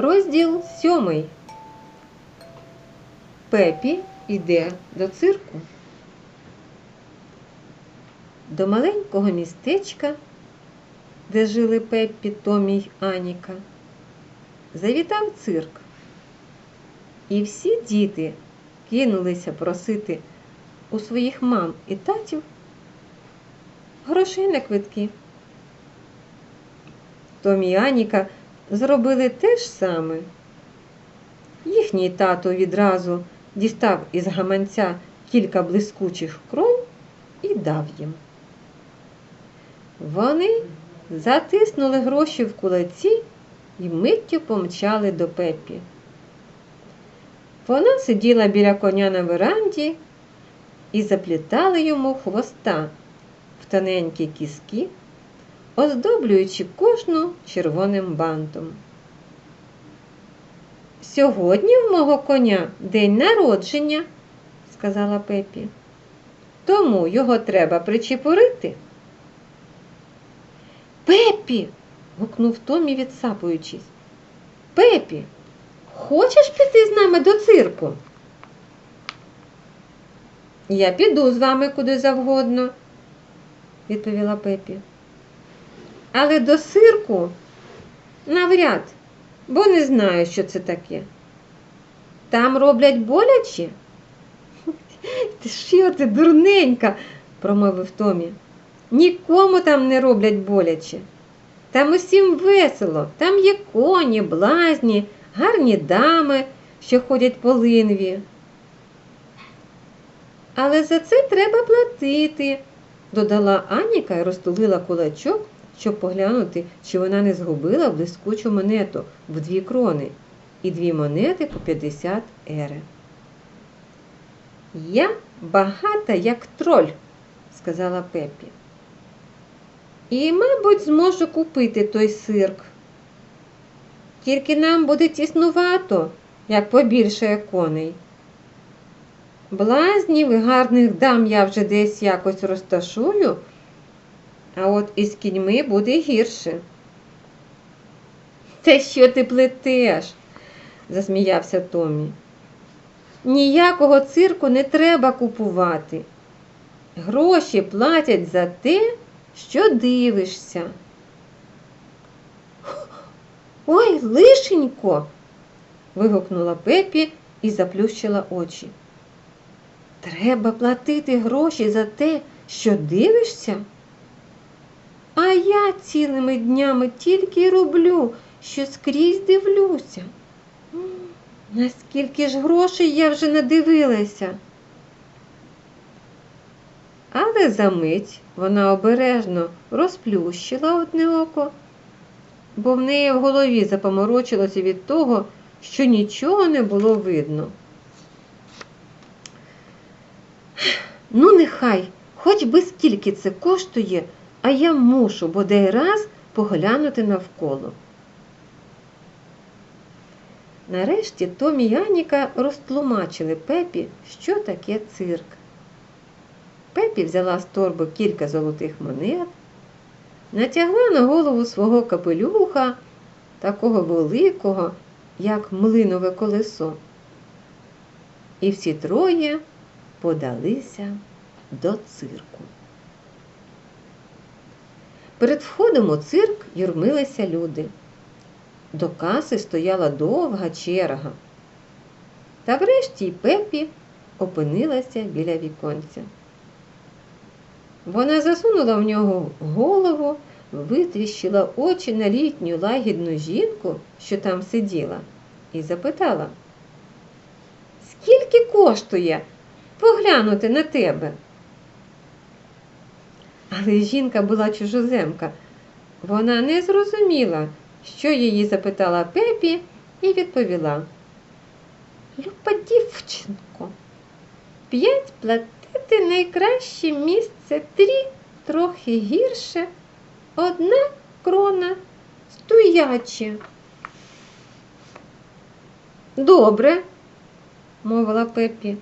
Розділ сьомий. Пепі йде до цирку. До маленького містечка, де жили Пеппі, Томі й Аніка, завітав цирк. І всі діти кинулися просити у своїх мам і татів грошей на квитки. Томі і Аніка зробили те ж саме. Їхній тато відразу дістав із гаманця кілька блискучих крон і дав їм. Вони затиснули гроші в кулаці і миттю помчали до Пепі. Вона сиділа біля коня на веранді і заплітала йому хвоста в тоненькі кіски, оздоблюючи кожну червоним бантом. Сьогодні в мого коня день народження, сказала Пепі. Тому його треба причепурити. Пепі. гукнув Томі, відсапуючись. Пепі, хочеш піти з нами до цирку? Я піду з вами куди завгодно, відповіла Пепі. Але до цирку навряд, бо не знаю, що це таке. Там роблять боляче? Ти що ти, дурненька, промовив Томі. Нікому там не роблять боляче. Там усім весело, там є коні, блазні, гарні дами, що ходять по линві. Але за це треба платити, додала Аніка і розтулила кулачок, щоб поглянути, чи вона не згубила блискучу монету в дві крони і дві монети по 50 ери. Я багата, як троль, сказала Пепі. І, мабуть, зможу купити той цирк. Тільки нам буде тіснувато, як побільшає коней. Блазнів і гарних дам я вже десь якось розташую, а от із кіньми буде гірше. Те, що ти плетеш? засміявся Томі. Ніякого цирку не треба купувати. Гроші платять за те, що дивишся. Ой, лишенько. вигукнула Пепі і заплющила очі. Треба платити гроші за те, що дивишся? А я цілими днями тільки роблю, що скрізь дивлюся. Наскільки ж грошей я вже надивилася. Але за мить вона обережно розплющила одне око, бо в неї в голові запоморочилося від того, що нічого не було видно. Ну, нехай, хоч би скільки це коштує, а я мушу бодай раз поглянути навколо. Нарешті Томі і Аніка розтлумачили Пепі, що таке цирк. Пепі взяла з торби кілька золотих монет, натягла на голову свого капелюха, такого великого, як млинове колесо. І всі троє подалися до цирку. Перед входом у цирк юрмилися люди. До каси стояла довга черга. Та врешті й Пепі опинилася біля віконця. Вона засунула в нього голову, витріщила очі на літню лагідну жінку, що там сиділа, і запитала, скільки коштує поглянути на тебе? Але жінка була чужоземка. Вона не зрозуміла, що її запитала Пепі, і відповіла. Люба дівчинко, п'ять платити найкраще місце, три трохи гірше, одна крона стояче. Добре, мовила Пепі,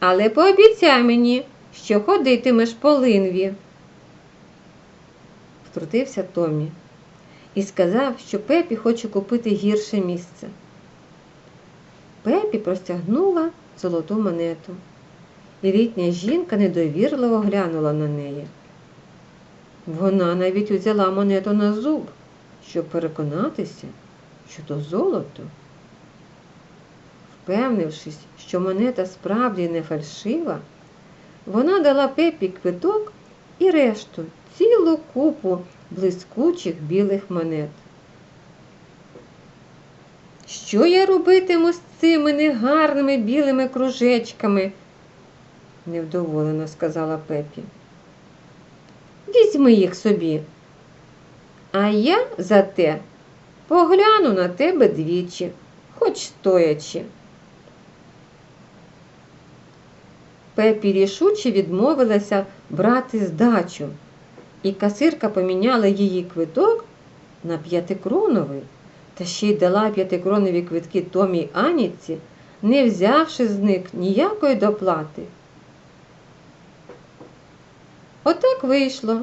але пообіцяй мені, що ходитимеш по линві. Втрутився Томі. і сказав, що Пепі хоче купити гірше місце. Пепі простягнула золоту монету, і літня жінка недовірливо глянула на неї. Вона навіть узяла монету на зуб, щоб переконатися, що то золото. Впевнившись, що монета справді не фальшива, вона дала Пепі квиток і решту цілу купу блискучих білих монет. Що я робитиму з цими негарними білими кружечками? невдоволено сказала Пепі. Візьми їх собі. А я зате погляну на тебе двічі, хоч стоячи. Пепі рішуче відмовилася брати здачу, і касирка поміняла її квиток на п'ятикроновий, та ще й дала п'ятикронові квитки Томі Аніці, не взявши з них ніякої доплати. Отак вийшло,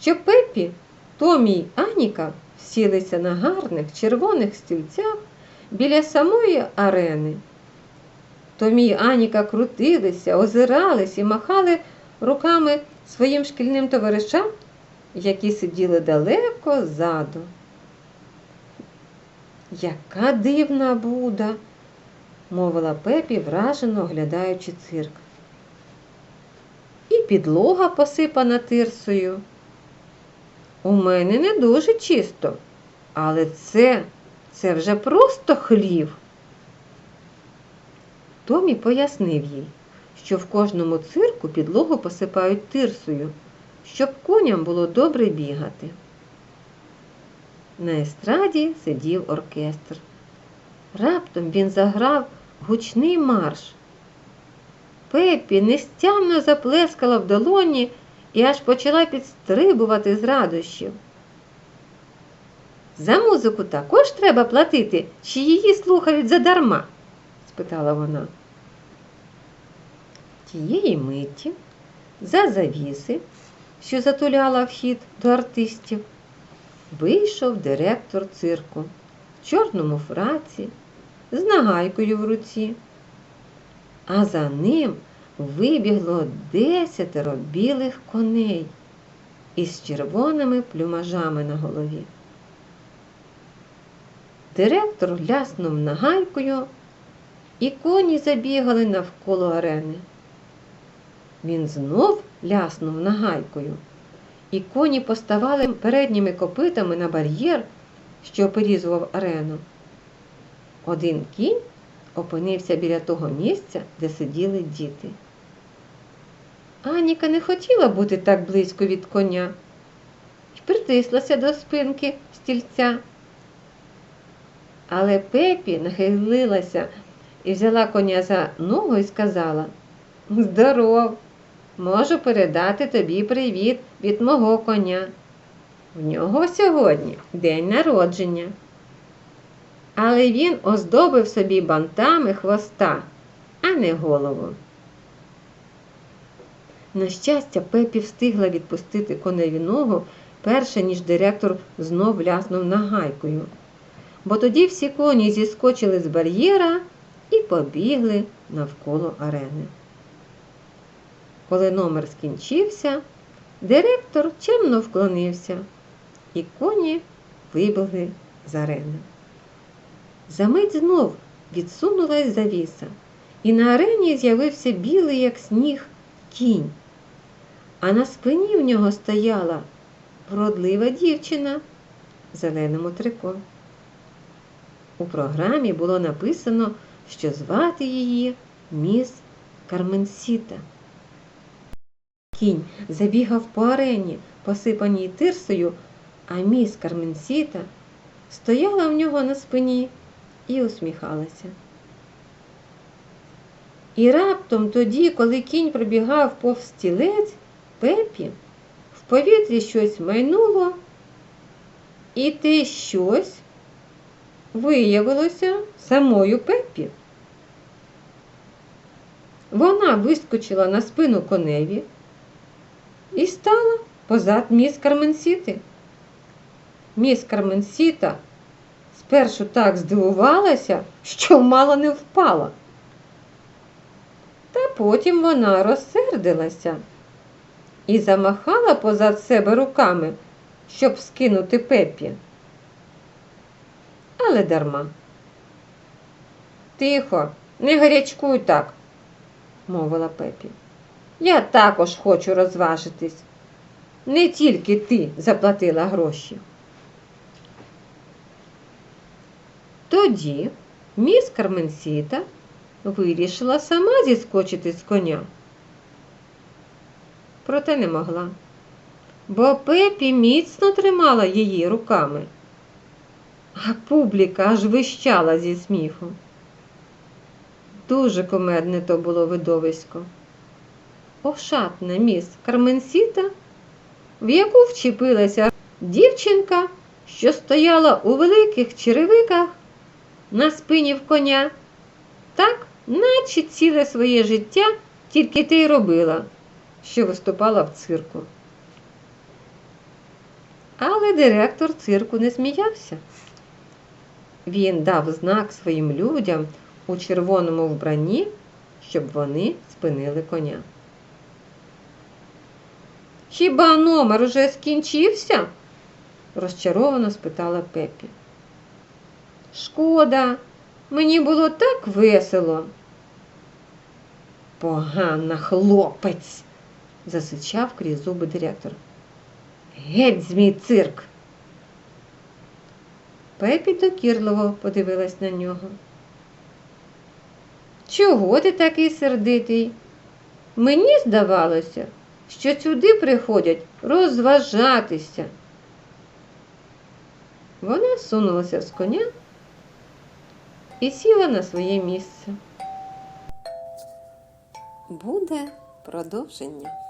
що Пепі, Томі й Аніка сілися на гарних червоних стільцях біля самої арени. Томі й Аніка крутилися, озирались і махали руками своїм шкільним товаришам, які сиділи далеко ззаду. Яка дивна буда, мовила Пепі, вражено оглядаючи цирк. І підлога посипана тирсою. У мене не дуже чисто, але це, це вже просто хлів. Томі пояснив їй, що в кожному цирку підлогу посипають тирсою, щоб коням було добре бігати. На естраді сидів оркестр. Раптом він заграв гучний марш. Пепі нестямно заплескала в долоні і аж почала підстрибувати з радощів. За музику також треба платити, чи її слухають задарма? Спитала вона. Тієї миті за завіси, що затуляла вхід до артистів, вийшов директор цирку в чорному фраці з нагайкою в руці, а за ним вибігло десятеро білих коней із червоними плюмажами на голові. Директор ляснув нагайкою, і коні забігали навколо арени. Він знов ляснув нагайкою, і коні поставали передніми копитами на бар'єр, що оперізував арену. Один кінь опинився біля того місця, де сиділи діти. Аніка не хотіла бути так близько від коня і притислася до спинки стільця. Але Пепі нахилилася і взяла коня за ногу і сказала Здоров! Можу передати тобі привіт від мого коня. В нього сьогодні день народження. Але він оздобив собі бантами хвоста, а не голову. На щастя, Пепі встигла відпустити коневі ногу, перше ніж директор знов ляснув нагайкою. Бо тоді всі коні зіскочили з бар'єра і побігли навколо арени. Коли номер скінчився, директор чемно вклонився, і коні вибігли з арени. Замить знов відсунулась завіса, і на арені з'явився білий, як сніг, кінь, а на спині в нього стояла вродлива дівчина в зеленому трико. У програмі було написано, що звати її міс Карменсіта. Кінь забігав по арені, посипаній тирсою, а міс Карменсіта стояла в нього на спині і усміхалася. І раптом тоді, коли кінь пробігав повз стілець, Пепі, в повітрі щось майнуло, і те щось виявилося самою Пеппі. Вона вискочила на спину коневі і стала позад міс Карменсіти. Міс Карменсіта спершу так здивувалася, що мало не впала. Та потім вона розсердилася і замахала позад себе руками, щоб скинути Пеппі. Але дарма. Тихо, не гарячкуй так, мовила Пепі. Я також хочу розважитись. Не тільки ти заплатила гроші. Тоді міс Карменсіта вирішила сама зіскочити з коня. Проте не могла, бо Пепі міцно тримала її руками, а публіка аж вищала зі сміху. Дуже комедне то було видовисько. Ошатна міс Карменсіта, в яку вчепилася дівчинка, що стояла у великих черевиках на спині в коня, так, наче ціле своє життя тільки те й робила, що виступала в цирку. Але директор цирку не сміявся. Він дав знак своїм людям у червоному вбранні, щоб вони спинили коня. Хіба номер уже скінчився? розчаровано спитала Пепі. Шкода, мені було так весело. Погана хлопець, засичав крізь зуби директор. Геть з мій цирк. Пепі докірливо подивилась на нього. Чого ти такий сердитий? Мені здавалося, що сюди приходять розважатися. Вона сунулася з коня і сіла на своє місце. Буде продовження.